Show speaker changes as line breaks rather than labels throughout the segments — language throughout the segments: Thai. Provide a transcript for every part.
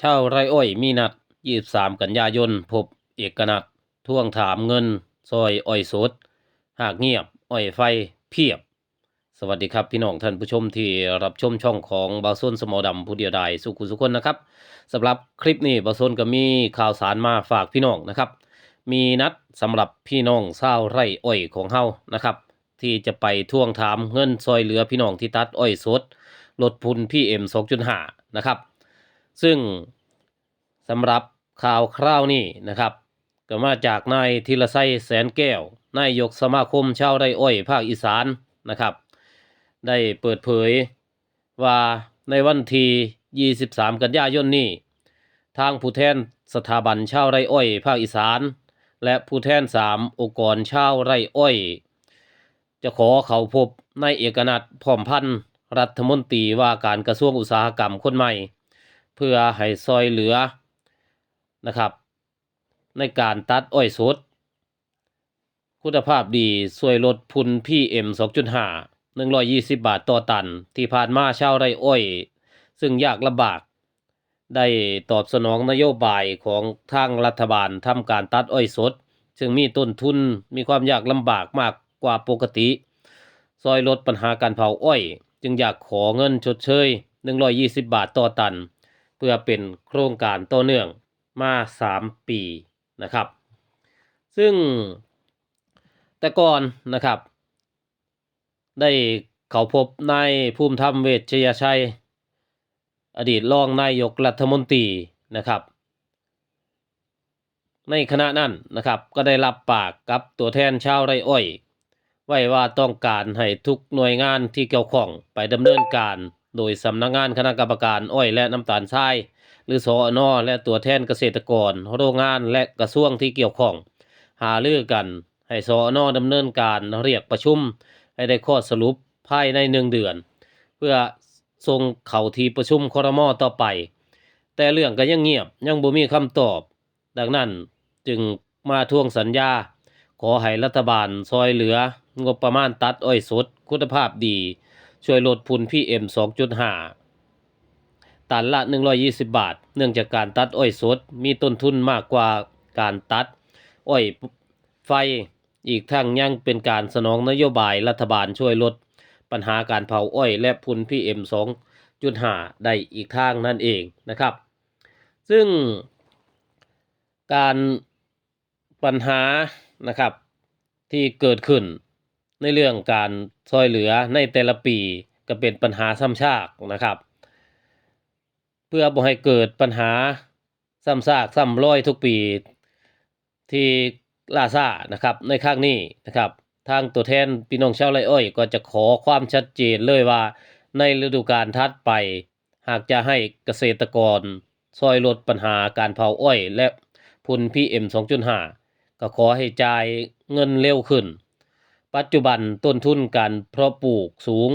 ชาวไรอ้อยมีนัด 23 กันยายน พบเอกนัดทวงถามเงิน ซอยอ้อยสด หากเงียบ อ้อยไฟเพียบ สวัสดีครับพี่น้องท่านผู้ชมที่รับชมช่องของบาวส้นสมอดำผู้เดียวดายสุขุสุขคนนะครับสำหรับคลิปนี้บาวส้นก็มีข่าวสารมาฝากพี่น้องนะครับ มีนัดสำหรับพี่น้องชาวไร่อ้อยของเฮานะครับ ที่จะไปทวงถามเงินซอยเหลือพี่น้องที่ตัดอ้อยสดลดพุนพี่เอ็ม2.5นะครับ ซึ่งสำหรับข่าวคราวนี้นะครับก็มาจากนายธีรไสยแสนแก้วนายกสมาคมชาวไร่อ้อยภาคอีสานนะครับ ได้เปิดเผยว่าในวันที่23 กันยายนนี้ ทางผู้แทนสถาบันชาวไร่อ้อย ภาคอีสาน และผู้แทนสามองค์กรชาวไร่อ้อย จะขอเขาพบนายเอกนัทพร้อมพันธ์รัฐมนตรีว่าการกระทรวงอุตสาหกรรมคนใหม่ เพื่อให้ซอยเหลือนะครับ ในการตัดอ้อยสด คุณภาพดีช่วยลดพุนพี่เอ็ม2.5 120 บาทต่อตัน ที่ผ่านมาชาวไร่อ้อย ซึ่งยากลำบาก ได้ตอบสนองนโยบายของทางรัฐบาลทำการตัดอ้อยสด ซึ่งมีต้นทุนมีความยากลำบากมากกว่าปกติ ซอยลดปัญหาการเผาอ้อย จึงอยากขอเงินชดเชย 120 บาทต่อตัน พื่อเป็นโครงการต่อเนื่องมา 3 ปีนะครับ ซึ่งแต่ก่อนนะครับ ได้เขาพบนายภูมิธรรมเวชยชัย อดีตรองนายกรัฐมนตรีนะครับ ในขณะนั้นนะครับก็ได้รับปากกับตัวแทนชาวไรอ้อย ไว้ว่าต้องการให้ทุกหน่วยงานที่เกี่ยวข้องไปดำเนินการ โดยสำนักงานคณะกรรมการอ้อยและน้ำตาลทราย หรือสอนอและตัวแทนเกษตรกร โรงงานและกระทรวงที่เกี่ยวข้อง หารือกัน ให้สอนอดำเนินการเรียกประชุม ให้ได้ข้อสรุปภายในหนึ่งเดือน เพื่อส่งเข้าที่ประชุมครมต่อไป แต่เรื่องก็ยังเงียบยังบ่มีคำตอบ ดังนั้นจึงมาทวงสัญญา ขอให้รัฐบาลซอยเหลือ งบประมาณตัดอ้อยสดคุณภาพดี ช่วยลดพุนพี่เอ็ม2.5ตันละ 120 บาท เนื่องจากการตัดอ้อยสด มีต้นทุนมากกว่าการตัด อ้อยไฟอีกทั้งยังเป็นการสนองนโยบายรัฐบาลช่วยลด ปัญหาการเผาอ้อยและพุนพี่เอ็ม2.5ได้อีกทางนั่นเองนะครับ ซึ่งการปัญหานะครับที่เกิดขึ้น ในเรื่องการช่วยเหลือในแต่ละปีก็เป็นปัญหาซ้ำซากนะครับ เพื่อบ่ให้เกิดปัญหาซ้ำซากซ้ำร้อยทุกปีที่ลาซ่านะครับ ในครั้งนี้นะครับ ทางตัวแทนพี่น้องชาวไรอ้อยก็จะขอความชัดเจนเลยว่า ในฤดูกาลถัดไป หากจะให้เกษตรกรช่วยลดปัญหาการเผาอ้อย และพุน PM 2.5ก็ขอให้จ่ายเงินเร็วขึ้น ปัจจุบันต้นทุนการเพาะปลูกสูง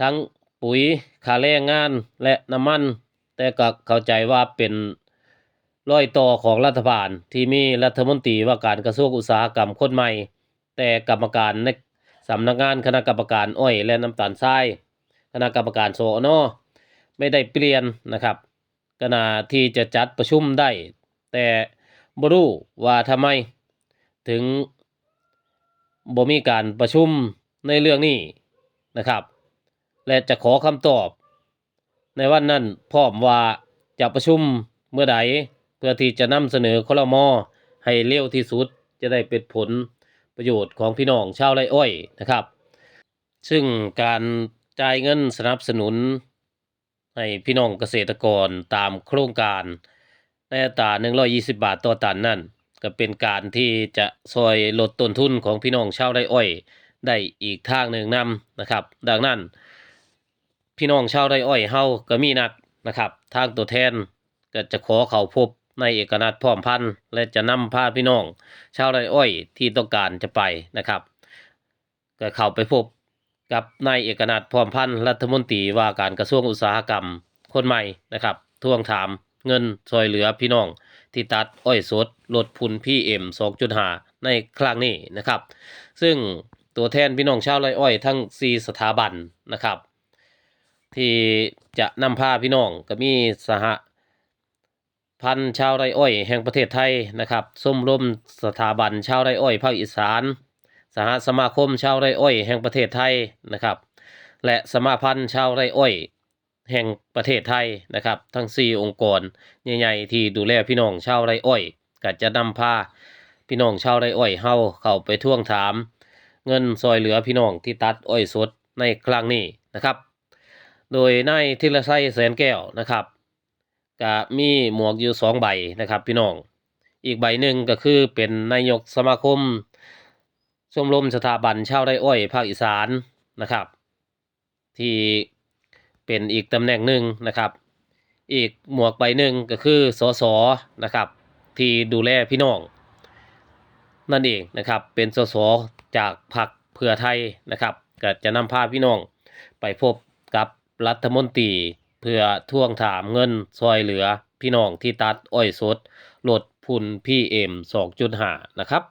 ทั้งปุ๋ยค่าแรงงานและน้ำมัน แต่ก็เข้าใจว่าเป็นร้อยต่อของรัฐบาลที่มีรัฐมนตรีว่าการกระทรวงอุตสาหกรรมคนใหม่ แต่กรรมการในสำนักงานคณะกรรมการอ้อยและน้ำตาลทราย คณะกรรมการโซอนอไม่ได้เปลี่ยนนะครับขณะที่จะจัดประชุมได้ แต่บรู้ว่าทำไม ถึง บ่มีการประชุมในเรื่องนี้นะครับ และจะขอคำตอบ ในวันนั้นพร้อมว่าจะประชุมเมื่อใดเพื่อที่จะนำเสนอคลมอให้เร็วที่สุดจะได้เป็นผลประโยชน์ของพี่น้องชาวไร่อ้อยนะครับ ซึ่งการจ่ายเงินสนับสนุน ให้พี่น้องเกษตรกรตามโครงการในอัตรา120 บาทต่อตันนั่น ก็เป็นการที่จะช่วยลดต้นทุนของพี่น้องชาวไรอ้อยได้อีกทางหนึ่งนำนะครับ ดังนั้น พี่น้องชาวไรอ้อยเฮาก็มีนัดนะครับ ทางตัวแทนก็จะขอเขาพบในเอกนัทพร้อมพันธ์และจะนำพาพี่น้อง ชาวไรอ้อยที่ต้องการจะไปนะครับ ก็เข้าไปพบกับนายเอกนัทพร้อมพันธ์รัฐมนตรีว่าการกระทรวงอุตสาหกรรมคนใหม่นะครับทวงถามเงินช่วยเหลือพี่น้อง ที่ตัดอ้อยสดลดพุนพี่เอ็ม2.5ในครั้งนี้นะครับ ซึ่งตัวแทนพี่น้องชาวไรอ้อยทั้ง 4 สถาบันนะครับ ที่จะนำพาพี่น้องก็มีสหพันธ์ชาวไร่อ้อย แห่งประเทศไทยนะครับส้มรมสถาบันชาวไร่อ้อยภาคอีสาน สหสมาคมชาวไร่อ้อย แห่งประเทศไทยนะครับ และสมาพันธ์ชาวไร่อ้อย แห่งประเทศไทยนะครับ ทั้ง 4 องค์กรใหญ่ๆที่ดูแลพี่น้องชาวไร่อ้อยก็จะนำพาพี่น้องชาวไร่อ้อยเฮาเข้าไปท่วงถาม เงินซอยเหลือพี่น้องที่ตัดอ้อยสดในครั้งนี้นะครับ โดยนายธีรชัยแสนแก้วนะครับก็มีหมวกอยู่สองใบนะครับ พี่น้อง อีกใบหนึ่งก็คือเป็นนายกสมาคมชมรมสถาบันชาวไร่อ้อยภาคอีสานนะครับ ที่ เป็นอีกตำแหน่งหนึ่งนะครับ อีกหมวกใบหนึ่งก็คือสสนะครับ ที่ดูแลพี่น้อง นั่นเองนะครับเป็นสสจากพรรคเพื่อไทยนะครับ ก็จะนำพาพี่น้อง ไปพบกับรัฐมนตรีเพื่อท่วงถามเงินซอยเหลือพี่น้องที่ตัดอ้อยสดลดพุ่นพีเอ็ม2.5นะครับ